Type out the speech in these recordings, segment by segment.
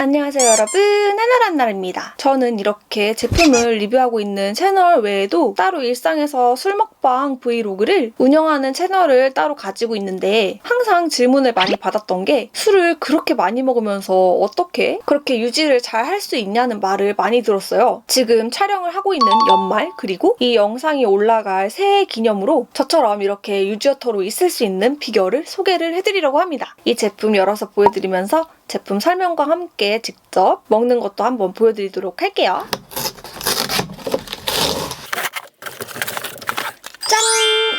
안녕하세요 여러분. 해나란날입니다. 저는 이렇게 제품을 리뷰하고 있는 채널 외에도 따로 일상에서 술 먹방 브이로그를 운영하는 채널을 따로 가지고 있는데 항상 질문을 많이 받았던 게 술을 그렇게 많이 먹으면서 어떻게 그렇게 유지를 잘 할 수 있냐는 말을 많이 들었어요. 지금 촬영을 하고 있는 연말 그리고 이 영상이 올라갈 새해 기념으로 저처럼 이렇게 유지어터로 있을 수 있는 비결을 소개를 해드리려고 합니다. 이 제품 열어서 보여드리면서 제품 설명과 함께 직접 먹는 것도 한번 보여드리도록 할게요. 짠!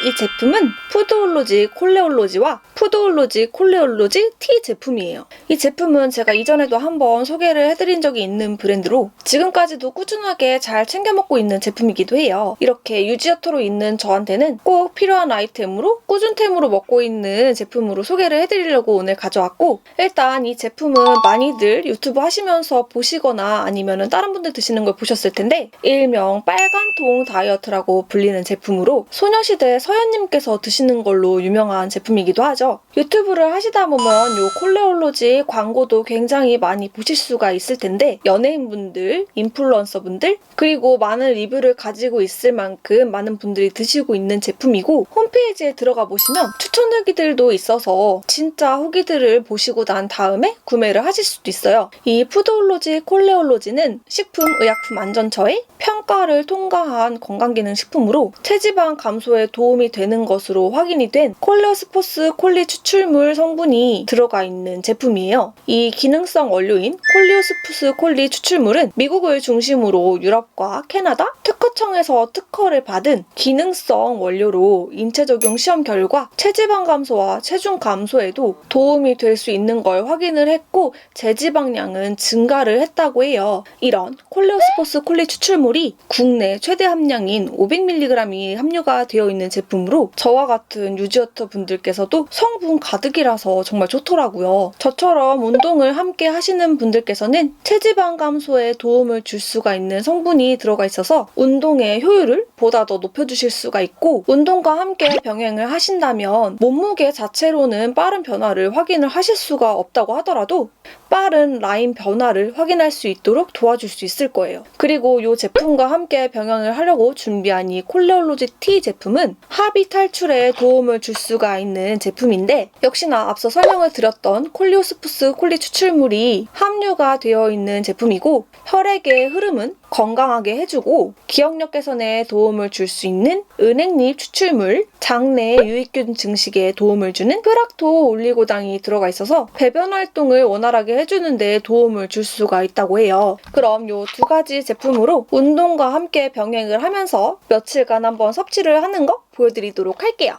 이 제품은 푸드올로지 콜레올로지와 푸드올로지 콜레올로지 티 제품이에요. 이 제품은 제가 이전에도 한번 소개를 해드린 적이 있는 브랜드로 지금까지도 꾸준하게 잘 챙겨 먹고 있는 제품이기도 해요. 이렇게 유지어터로 있는 저한테는 꼭 필요한 아이템으로 꾸준템으로 먹고 있는 제품으로 소개를 해드리려고 오늘 가져왔고 일단 이 제품은 많이들 유튜브 하시면서 보시거나 아니면 다른 분들 드시는 걸 보셨을 텐데 일명 빨간통 다이어트라고 불리는 제품으로 소녀시대 서현님께서 드시는 걸로 유명한 제품이기도 하죠. 유튜브를 하시다 보면 요 콜레올로지 광고도 굉장히 많이 보실 수가 있을 텐데 연예인분들, 인플루언서분들 그리고 많은 리뷰를 가지고 있을 만큼 많은 분들이 드시고 있는 제품이고 홈페이지에 들어가 보시면 추천 후기들도 있어서 진짜 후기들을 보시고 난 다음에 구매를 하실 수도 있어요. 이 푸드올로지 콜레올로지는 식품의약품안전처의 평가를 통과한 건강기능식품으로 체지방 감소에 도움이 되는 것으로 확인이 된 콜레오스포스 콜리 추출물 성분이 들어가 있는 제품이에요. 이 기능성 원료인 콜리오스푸스 콜리 추출물은 미국을 중심으로 유럽과 캐나다 특허청에서 특허를 받은 기능성 원료로 인체 적용 시험 결과 체지방 감소와 체중 감소에도 도움이 될 수 있는 걸 확인을 했고 제지방량은 증가를 했다고 해요. 이런 콜레오스포스 콜리 추출물이 국내 최대 함량인 500mg이 함유가 되어 있는 제품으로 저와 같은 유지어터 분들께서도 성분 가득이라서 정말 좋더라고요. 저처럼 운동을 함께 하시는 분들께서는 체지방 감소에 도움을 줄 수가 있는 성분이 들어가 있어서 운동의 효율을 보다 더 높여주실 수가 있고 운동과 함께 병행을 하신다면 몸무게 자체로는 빠른 변화를 확인을 하실 수가 없다고 하더라도 빠른 라인 변화를 확인할 수 있도록 도와줄 수 있을 거예요. 그리고 이 제품과 함께 병행을 하려고 준비한 이 콜레올로지 T 제품은 합의 탈출에 도움을 줄 수가 있는 제품인데 역시나 앞서 설명을 드렸던 콜리오스푸스 콜리 추출물이 함유가 되어 있는 제품이고 혈액의 흐름은 건강하게 해주고 기억력 개선에 도움을 줄 수 있는 은행잎 추출물, 장내 유익균 증식에 도움을 주는 프락토 올리고당이 들어가 있어서 배변 활동을 원활하게 해주는 데 도움을 줄 수가 있다고 해요. 그럼 이두 가지 제품으로 운동과 함께 병행을 하면서 며칠간 한번 섭취를 하는 거 보여드리도록 할게요.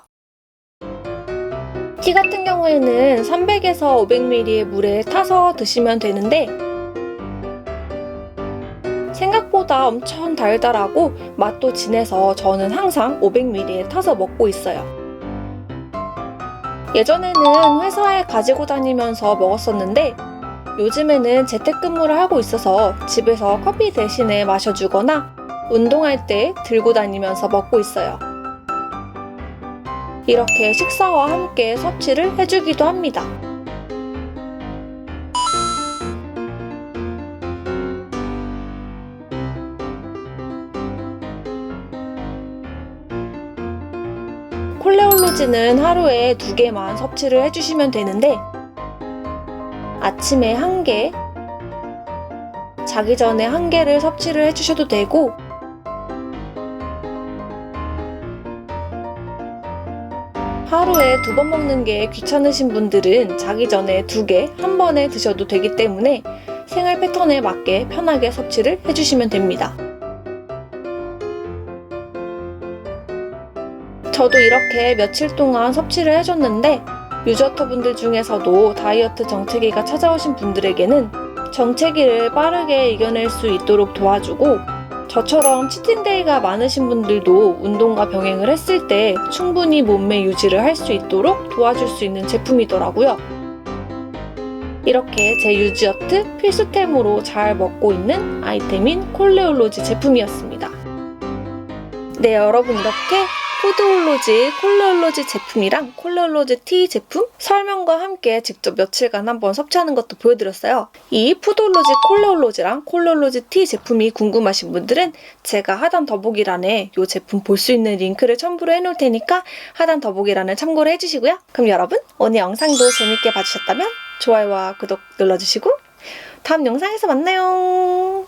티 같은 경우에는 300에서 500ml의 물에 타서 드시면 되는데 생각보다 엄청 달달하고 맛도 진해서 저는 항상 500ml에 타서 먹고 있어요. 예전에는 회사에 가지고 다니면서 먹었었는데 요즘에는 재택근무를 하고 있어서 집에서 커피 대신에 마셔주거나 운동할 때 들고 다니면서 먹고 있어요. 이렇게 식사와 함께 섭취를 해주기도 합니다. 콜레올로지는 하루에 두 개만 섭취를 해주시면 되는데 아침에 한 개, 자기 전에 한 개를 섭취를 해주셔도 되고 하루에 두 번 먹는 게 귀찮으신 분들은 자기 전에 두 개 한 번에 드셔도 되기 때문에 생활 패턴에 맞게 편하게 섭취를 해주시면 됩니다. 저도 이렇게 며칠 동안 섭취를 해줬는데 유저터 분들 중에서도 다이어트 정체기가 찾아오신 분들에게는 정체기를 빠르게 이겨낼 수 있도록 도와주고 저처럼 치팅데이가 많으신 분들도 운동과 병행을 했을 때 충분히 몸매 유지를 할 수 있도록 도와줄 수 있는 제품이더라고요. 이렇게 제 유지어트 필수템으로 잘 먹고 있는 아이템인 콜레올로지 제품이었습니다. 네, 여러분 이렇게 푸드올로지 콜레올로지 제품이랑 콜레올로지 티 제품 설명과 함께 직접 며칠간 한번 섭취하는 것도 보여드렸어요. 이 푸드올로지 콜레올로지랑 콜레올로지 티 제품이 궁금하신 분들은 제가 하단 더보기란에 이 제품 볼 수 있는 링크를 첨부를 해놓을 테니까 하단 더보기란을 참고를 해주시고요. 그럼 여러분 오늘 영상도 재밌게 봐주셨다면 좋아요와 구독 눌러주시고 다음 영상에서 만나요.